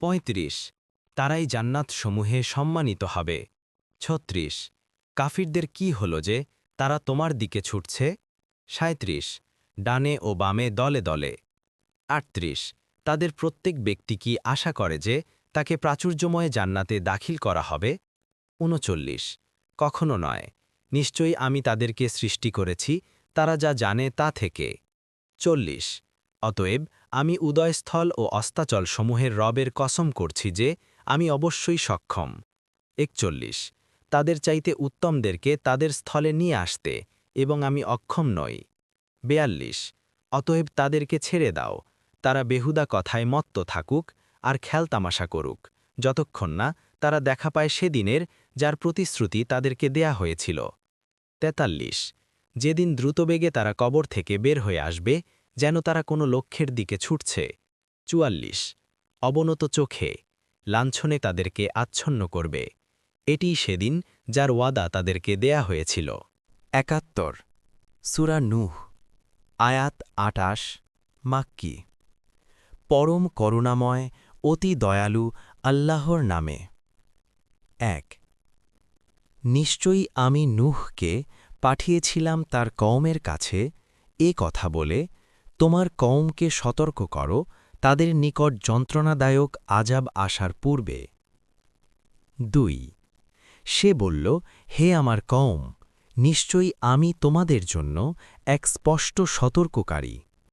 পঁয়ত্রিশ। তারাই জান্নাতসমূহে সম্মানিত হবে। ছত্রিশ। কাফিরদের কি হল যে তারা তোমার দিকে ছুটছে? সাঁত্রিশ ডানে ও বামে দলে দলে। আটত্রিশ। তাদের প্রত্যেক ব্যক্তি কি আশা করে যে তাকে প্রাচুর্যময় জান্নাতে দাখিল করা হবে? উনচল্লিশ। কখনো নয়। নিশ্চয়ই আমি তাদেরকে সৃষ্টি করেছি, তারা যা জানে তা থেকে। চল্লিশ। অতএব আমি উদয়স্থল ও অস্তাচল সমূহের রবের কসম করছি যে আমি অবশ্যই সক্ষম। একচল্লিশ। তাদের চাইতে উত্তমদেরকে তাদের স্থলে নিয়ে আসতে এবং আমি অক্ষম নই। বেয়াল্লিশ। অতএব তাদেরকে ছেড়ে দাও। তারা বেহুদা কথায় মত্ত থাকুক আর খেলতামাশা করুক। যতক্ষণ না তারা দেখা পায় সেদিনের যার প্রতিশ্রুতি তাদেরকে দেয়া হয়েছিল। তেতাল্লিশ। যেদিন দ্রুতবেগে তারা কবর থেকে বের হয়ে আসবে যেন তারা কোনো লক্ষ্যের দিকে ছুটছে। চুয়াল্লিশ। অবনত চোখে। লাঞ্ছনে তাদেরকে আচ্ছন্ন করবে। এটি সেদিন যার ওয়াদা তাদেরকে দেয়া হয়েছিল। একাত্তর। সুরা নুহ। আয়াত আটাশ। মাক্কি। পরম করুণাময়, অতি দয়ালু আল্লাহর নামে। এক। নিশ্চয়ই আমি নুহকে পাঠিয়েছিলাম তার কওমের কাছে এ কথা বলে তোমার কওমকে সতর্ক করো, তাদের নিকট যন্ত্রণাদায়ক আজাব আসার পূর্বে। দুই, সে বলল, হে আমার কওম, নিশ্চয়ই আমি তোমাদের জন্য এক স্পষ্ট সতর্ককারী।